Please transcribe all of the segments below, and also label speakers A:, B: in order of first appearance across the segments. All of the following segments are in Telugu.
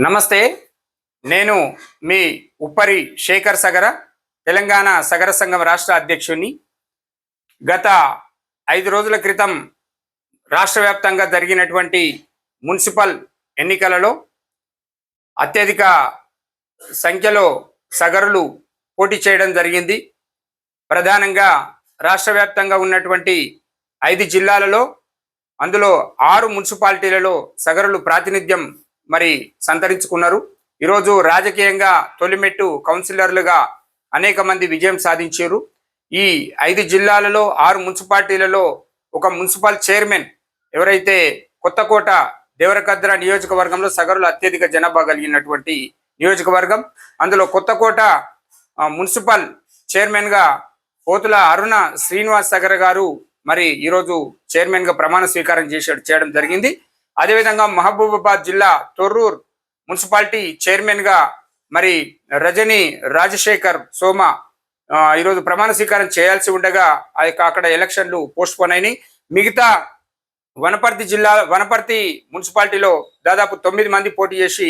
A: నమస్తే నేను మీ ఉప్పరి శేఖర్ సగర తెలంగాణ సగర సంఘం రాష్ట్ర అధ్యక్షుడిని గత ఐదు రోజుల క్రితం రాష్ట్ర వ్యాప్తంగా జరిగినటువంటి మున్సిపల్ ఎన్నికలలో అత్యధిక సంఖ్యలో సగరులు పోటీ చేయడం జరిగింది. ప్రధానంగా రాష్ట్ర వ్యాప్తంగా ఉన్నటువంటి ఐదు జిల్లాలలో అందులో ఆరు మున్సిపాలిటీలలో సగరులు ప్రాతినిధ్యం మరి సంతరించుకున్నారు. ఈరోజు రాజకీయంగా తొలిమెట్టు కౌన్సిలర్లుగా అనేక మంది విజయం సాధించారు. ఈ ఐదు జిల్లాలలో ఆరు మున్సిపాలిటీలలో ఒక మున్సిపల్ చైర్మన్ ఎవరైతే కొత్తకోట దేవరకద్ర నియోజకవర్గంలో సగరులు అత్యధిక జనాభా కలిగినటువంటి నియోజకవర్గం అందులో కొత్తకోట మున్సిపల్ చైర్మన్గా పోతుల అరుణ శ్రీనివాస్ సగర్ గారు మరి ఈరోజు చైర్మన్గా ప్రమాణ స్వీకారం చేశాడు చేయడం జరిగింది. అదేవిధంగా మహబూబాబాద్ జిల్లా తొర్రూర్ మున్సిపాలిటీ చైర్మన్గా మరి రజని రాజశేఖర్ సోమ ఈరోజు ప్రమాణ స్వీకారం చేయాల్సి ఉండగా ఆ యొక్క అక్కడ ఎలక్షన్లు పోస్ట్పోన్ అయినాయి. మిగతా వనపర్తి జిల్లా వనపర్తి మున్సిపాలిటీలో దాదాపు తొమ్మిది మంది పోటీ చేసి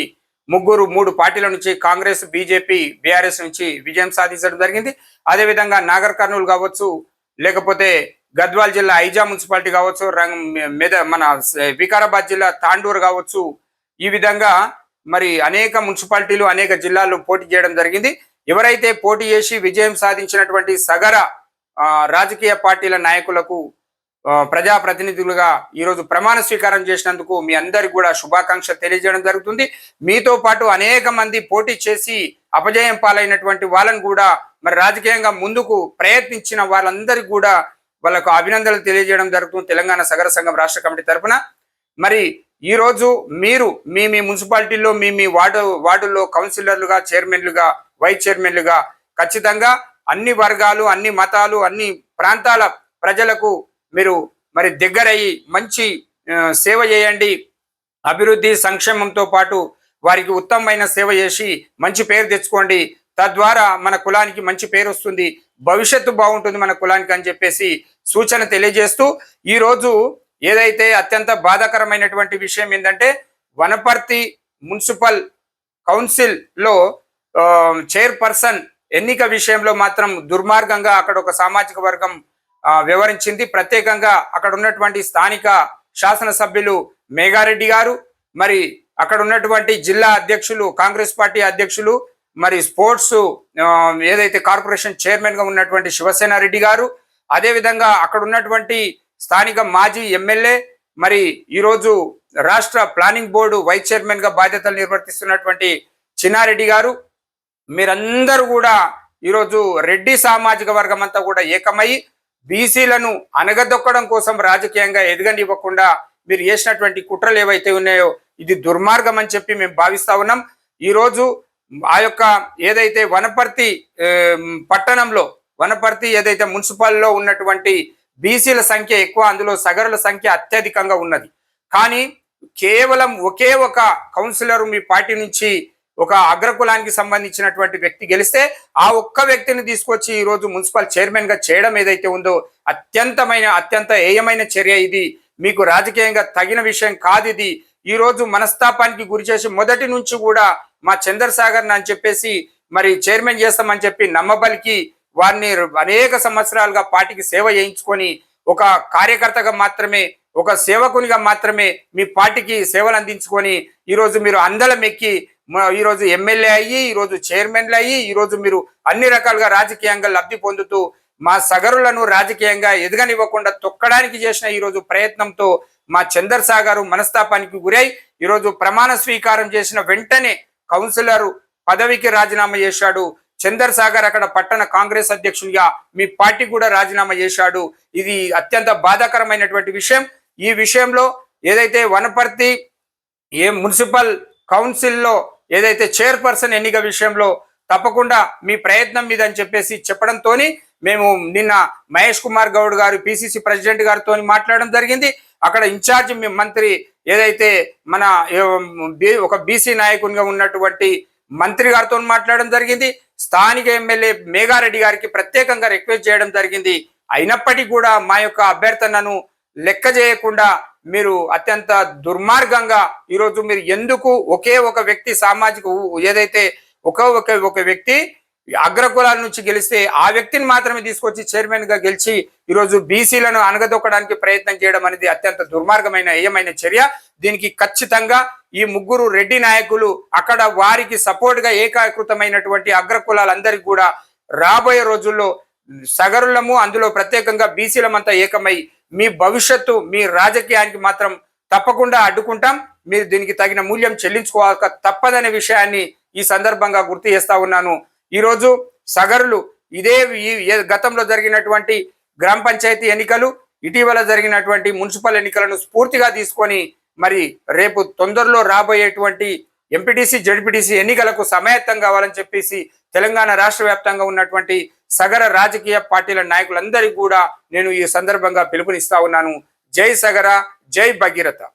A: ముగ్గురు మూడు పార్టీల నుంచి కాంగ్రెస్ బీజేపీ బీఆర్ఎస్ నుంచి విజయం సాధించడం జరిగింది. అదేవిధంగా నాగర్ కర్నూలు కావచ్చు లేకపోతే గద్వాల్ జిల్లా ఐజా మున్సిపాలిటీ కావచ్చు రంగ మెద మన వికారాబాద్ జిల్లా తాండూరు కావచ్చు. ఈ విధంగా మరి అనేక మున్సిపాలిటీలు అనేక జిల్లాల్లో పోటీ చేయడం జరిగింది. ఎవరైతే పోటీ చేసి విజయం సాధించినటువంటి సగర ఆ, రాజకీయ పార్టీల నాయకులకు ప్రజాప్రతినిధులుగా ఈరోజు ప్రమాణ స్వీకారం చేసినందుకు మీ అందరికి కూడా శుభాకాంక్ష తెలియజేయడం జరుగుతుంది. మీతో పాటు అనేక మంది పోటీ చేసి అపజయం పాలైనటువంటి వాళ్ళను కూడా మరి రాజకీయంగా ముందుకు ప్రయత్నించిన వాళ్ళందరికీ కూడా వాళ్ళకు అభినందనలు తెలియజేయడం జరుగుతుంది తెలంగాణ సగర సంఘం రాష్ట్ర కమిటీ తరఫున మరి ఈరోజు మీరు మీ మీ మున్సిపాలిటీల్లో మీ మీ వార్డు వార్డుల్లో కౌన్సిలర్లుగా చైర్మన్లుగా వైస్ చైర్మన్లుగా ఖచ్చితంగా అన్ని వర్గాలు అన్ని మతాలు అన్ని ప్రాంతాల ప్రజలకు మీరు మరి దగ్గరయ్యి మంచి సేవ చేయండి. అభివృద్ధి సంక్షేమంతో పాటు వారికి ఉత్తమమైన సేవ చేసి మంచి పేరు తెచ్చుకోండి. తద్వారా మన కులానికి మంచి పేరు వస్తుంది. భవిష్యత్తు బాగుంటుంది మన కులానికి అని చెప్పేసి సూచన తెలియజేస్తూ ఈ రోజు ఏదైతే అత్యంత బాధాకరమైనటువంటి విషయం ఏంటంటే వనపర్తి మున్సిపల్ కౌన్సిల్లో చైర్పర్సన్ ఎన్నిక విషయంలో మాత్రం దుర్మార్గంగా అక్కడ ఒక సామాజిక వర్గం వివరించింది ప్రత్యేకంగా అక్కడ ఉన్నటువంటి స్థానిక శాసనసభ్యులు మేఘారెడ్డి గారు మరి అక్కడ ఉన్నటువంటి జిల్లా అధ్యక్షులు కాంగ్రెస్ పార్టీ అధ్యక్షులు మరి స్పోర్ట్స్ ఏదైతే కార్పొరేషన్ చైర్మన్గా ఉన్నటువంటి శివసేన రెడ్డి గారు అదేవిధంగా అక్కడ ఉన్నటువంటి స్థానిక మాజీ ఎమ్మెల్యే మరి ఈరోజు రాష్ట్ర ప్లానింగ్ బోర్డు వైస్ చైర్మన్గా బాధ్యతలు నిర్వర్తిస్తున్నటువంటి చిన్నారెడ్డి గారు మీరందరూ కూడా ఈరోజు రెడ్డి సామాజిక వర్గం అంతా కూడా ఏకమై బీసీలను అనగదొక్కడం కోసం రాజకీయంగా ఎదగనివ్వకుండా మీరు చేసినటువంటి కుట్రలు ఏవైతే ఉన్నాయో ఇది దుర్మార్గం అని చెప్పి మేము భావిస్తా ఉన్నాం. ఈరోజు ఆ యొక్క ఏదైతే వనపర్తి పట్టణంలో వనపర్తి ఏదైతే మున్సిపల్లో ఉన్నటువంటి బీసీల సంఖ్య ఎక్కువ అందులో సగరుల సంఖ్య అత్యధికంగా ఉన్నది. కానీ కేవలం ఒకే ఒక కౌన్సిలర్ మీ పార్టీ నుంచి ఒక అగ్రకులానికి సంబంధించినటువంటి వ్యక్తి గెలిస్తే ఆ ఒక్క వ్యక్తిని తీసుకొచ్చి ఈరోజు మున్సిపల్ చైర్మన్గా చేయడం ఏదైతే ఉందో అత్యంతమైన అత్యంత ఏయమైన చర్య ఇది. మీకు రాజకీయంగా తగిన విషయం కాదు ఇది. ఈరోజు మనస్తాపానికి గురి చేసి మొదటి నుంచి కూడా మా చంద్రసాగర్ అని చెప్పేసి మరి చైర్మన్ చేస్తామని చెప్పి నమ్మబలికి వారిని అనేక సంవత్సరాలుగా పార్టీకి సేవ చేయించుకొని ఒక కార్యకర్తగా మాత్రమే ఒక సేవకునిగా మాత్రమే మీ పార్టీకి సేవలు అందించుకొని ఈరోజు మీరు అందలం ఎక్కి ఈరోజు ఎమ్మెల్యే అయ్యి ఈరోజు చైర్మన్లు అయ్యి ఈరోజు మీరు అన్ని రకాలుగా రాజకీయంగా లబ్ధి పొందుతూ మా సగరులను రాజకీయంగా ఎదగనివ్వకుండా తొక్కడానికి చేసిన ఈరోజు ప్రయత్నంతో మా చందర్సాగారు మనస్తాపానికి గురై ఈరోజు ప్రమాణ స్వీకారం చేసిన వెంటనే కౌన్సిలర్ పదవికి రాజీనామా చేశాడు. చందర్ సాగర్ అక్కడ పట్టణ కాంగ్రెస్ అధ్యక్షునిగా మీ పార్టీ కూడా రాజీనామా చేశాడు. ఇది అత్యంత బాధాకరమైనటువంటి విషయం. ఈ విషయంలో ఏదైతే వనపర్తి ఏ మున్సిపల్ కౌన్సిల్లో ఏదైతే చైర్పర్సన్ ఎన్నిక విషయంలో తప్పకుండా మీ ప్రయత్నం మీద అని చెప్పేసి చెప్పడంతో మేము నిన్న మహేష్ కుమార్ గౌడ్ గారు పిసిసి ప్రెసిడెంట్ గారితో మాట్లాడడం జరిగింది. అక్కడ ఇన్ఛార్జ్ మీ మంత్రి ఏదైతే మన ఒక బీసీ నాయకునిగా ఉన్నటువంటి మంత్రి గారితో మాట్లాడడం జరిగింది. స్థానిక ఎమ్మెల్యే మేఘారెడ్డి గారికి ప్రత్యేకంగా రిక్వెస్ట్ చేయడం జరిగింది. అయినప్పటికీ కూడా మా యొక్క అభ్యర్థనను లెక్క చేయకుండా మీరు అత్యంత దుర్మార్గంగా ఈరోజు మీరు ఎందుకు ఒకే ఒక వ్యక్తి సామాజిక ఏదైతే ఒకే ఒక ఒక వ్యక్తి అగ్రకులాల నుంచి గెలిస్తే ఆ వ్యక్తిని మాత్రమే తీసుకొచ్చి చైర్మన్గా గెలిచి ఈరోజు బీసీలను అనగదొక్కడానికి ప్రయత్నం చేయడం అనేది అత్యంత దుర్మార్గమైన ఏయమైన చర్య. దీనికి ఖచ్చితంగా ఈ ముగ్గురు రెడ్డి నాయకులు అక్కడ వారికి సపోర్ట్గా ఏకాకృతమైనటువంటి అగ్రకులాలందరికీ కూడా రాబోయే రోజుల్లో సగరులము అందులో ప్రత్యేకంగా బీసీలమంతా ఏకమై మీ భవిష్యత్తు మీ రాజకీయానికి మాత్రం తప్పకుండా అడ్డుకుంటాం. మీరు దీనికి తగిన మూల్యం చెల్లించుకోక తప్పదనే విషయాన్ని ఈ సందర్భంగా గుర్తు చేస్తా ఉన్నాను. ఈరోజు సగరులు ఇదే ఈ గతంలో జరిగినటువంటి గ్రామ పంచాయతీ ఎన్నికలు ఇటీవల జరిగినటువంటి మున్సిపల్ ఎన్నికలను స్ఫూర్తిగా తీసుకొని మరి రేపు తొందరలో రాబోయేటువంటి ఎంపీటీసీ జడ్పీటీసీ ఎన్నికలకు సమాయత్తం కావాలని చెప్పేసి తెలంగాణ రాష్ట్ర వ్యాప్తంగా ఉన్నటువంటి సగర రాజకీయ పార్టీల నాయకులందరికీ కూడా నేను ఈ సందర్భంగా పిలుపునిస్తా ఉన్నాను. జై సగర జై భగీరథ.